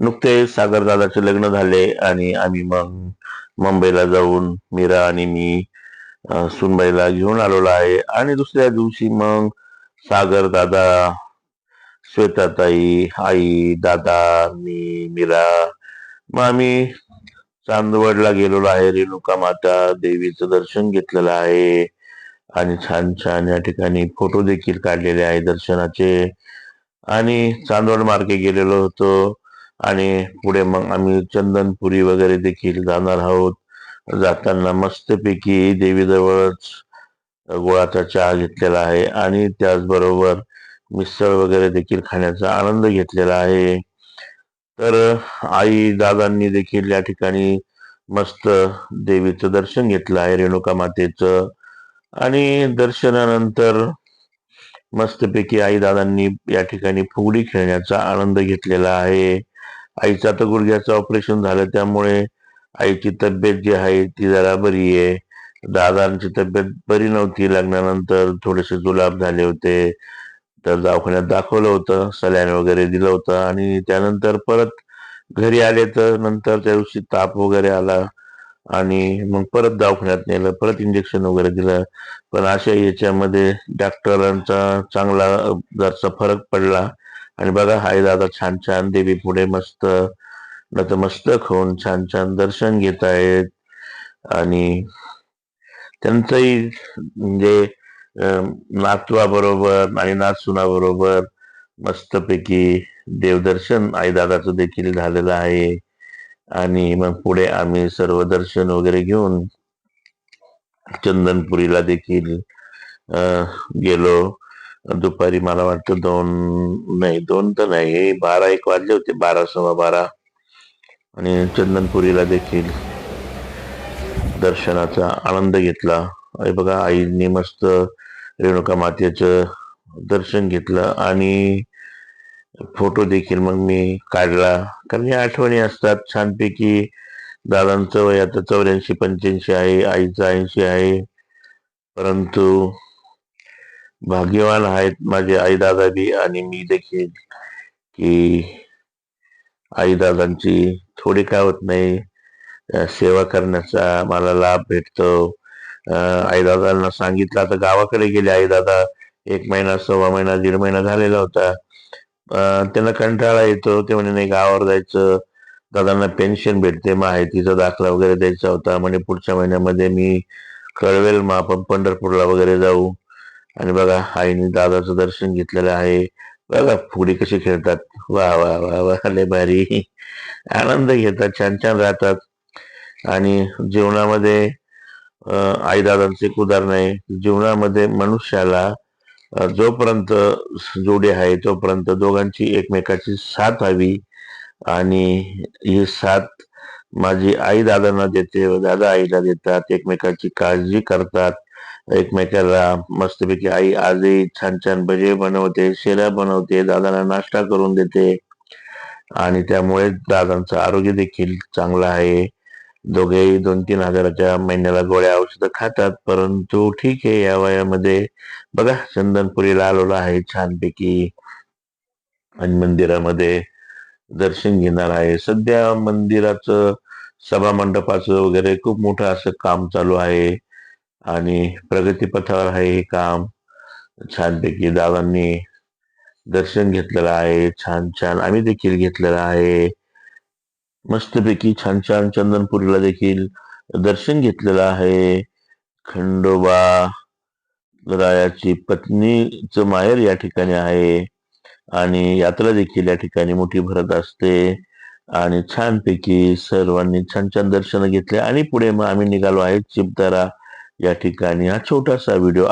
नुकतेच सागरदादाचे लग्न झाले आणि आम्ही मग मुंबईला जाऊन मीरा आणि मी सुनबाईला घेऊन आलेलो आहे. आणि दुसऱ्या दिवशी मग सागर दादा श्वेताताई आई दादा मी मीरा मग आम्ही चांदवडला गेलेलो आहे. रेणुका माता देवीचं दर्शन घेतलेलं आहे. आणि छान छान या ठिकाणी फोटो देखील काढलेले आहे दर्शनाचे. आणि चांदवड मार्गे गेलेलो होतो. आणि पुढे मग आम्ही चंदनपुरी वगैरे देखील जाणार आहोत. जाताना मस्तपैकी देवीजवळच गुळाचा चहा घेतलेला आहे आणि त्याचबरोबर मिसळ वगैरे देखील खाण्याचा आनंद घेतलेला आहे. तर आई दादांनी देखील या ठिकाणी मस्त देवीचं दर्शन घेतलं आहे रेणुका मातेचं. आणि दर्शनानंतर मस्तपैकी आई दादांनी या ठिकाणी फुगडी खेळण्याचा आनंद घेतलेला आहे. आईचं आता गुडघ्याचं ऑपरेशन झालं त्यामुळे आईची तब्येत जी आहे ती जरा बरी आहे. दादांची तब्येत बरी नव्हती लग्नानंतर थोडेसे जुलाब झाले होते. तर दवाखान्यात दाखवलं होतं सल्यान वगैरे दिलं होतं आणि त्यानंतर परत घरी आले तर नंतर त्या दिवशी ताप वगैरे आला आणि मग परत दवाखान्यात नेलं परत इंजेक्शन वगैरे दिलं. पण अशा याच्यामध्ये डॉक्टरांचा चांगला जरसा फरक पडला. आणि बघा हाय दादा छान छान. देवी पुढे मस्त नतमस्तक होऊन छान छान दर्शन घेत आहेत. आणि त्यांचंही म्हणजे नातवा बरोबर आणि नातसुना बरोबर मस्तपैकी देवदर्शन आईदादाचं देखील झालेलं आहे. आणि मग पुढे आम्ही सर्व दर्शन वगैरे घेऊन चंदनपुरीला देखील गेलो. दुपारी मला वाटतं दोन नाही दोन तर नाही बारा एक वाजले होते बारा सव्वा बारा. आणि चंदनपुरीला देखील दर्शनाचा आनंद घेतला. हे बघा आईने मस्त रेणुका मातेचं दर्शन घेतलं आणि फोटो देखील मग मी काढला. कारण या आठवणी असतात छानपैकी. दादांचं वय आता चौऱ्याऐंशी पंच्याऐंशी आहे आईचं ऐंशी आहे. परंतु भाग्यवान आहेत माझे आई दादा बी आणि मी देखील की आई दादांची थोडी काय होत नाही. सेवा करण्याचा मला लाभ भेटतो. आई दादांना सांगितलं आता गावाकडे गेले. आई दादा एक महिना सव्वा महिना दीड महिना झालेला होता. त्यांना कंटाळा येतो. ते म्हणे नाही गावावर जायचं. दादांना पेन्शन भेटते. माहितीचा दाखला वगैरे द्यायचा होता. म्हणे पुढच्या महिन्यामध्ये मी कळवेल मग आपण पंढरपूरला वगैरे जाऊ. आणि बघा आईने दादाचं दर्शन घेतलेलं आहे. बघा फुगडी कशी खेळतात. वा वा वा वा लय भारी. आनंद घेतात छान छान राहतात. आणि जीवनामध्ये आई दादांचे एक उदाहरण आहे. जीवनामध्ये मनुष्याला जोपर्यंत जोडी आहे तोपर्यंत दोघांची एकमेकाची साथ हवी. आणि ही साथ माझी आई दादांना देते व दादा आईला देतात एकमेकाची काळजी करतात. एकमेकाला मस्तपैकी आई आजही छान छान भजे बनवते शेऱ्या बनवते दादांना नाश्ता करून देते. आणि त्यामुळे दादांचं आरोग्य देखील चांगलं आहे. दोघेही दोन तीन हजाराच्या महिन्याला गोळ्या औषधं खातात परंतु ठीक आहे या वयामध्ये बघा चंदनपुरीला आलेलो आहे छानपैकी. आणि मंदिरामध्ये दर्शन घेणार आहे. सध्या मंदिराचं सभा मंडपाचं वगैरे खूप मोठं असं काम चालू आहे. आणि प्रगतीपथावर आहे हे काम. छानपैकी दादांनी दर्शन घेतलेलं आहे. छान छान. आम्ही देखील घेतलेलं आहे. मस्तपैकी छान छान चंदनपुरीला देखील दर्शन घेतलेलं आहे. खंडोबा रायाची पत्नीचं माहेर या ठिकाणी आहे. आणि यात्रा देखील या ठिकाणी मोठी भरत असते. आणि छानपैकी सर्वांनी छान छान दर्शन घेतले. आणि पुढे मग आम्ही निघालो आहे चिपदारा या ठिकाणी हा छोटासा व्हिडिओ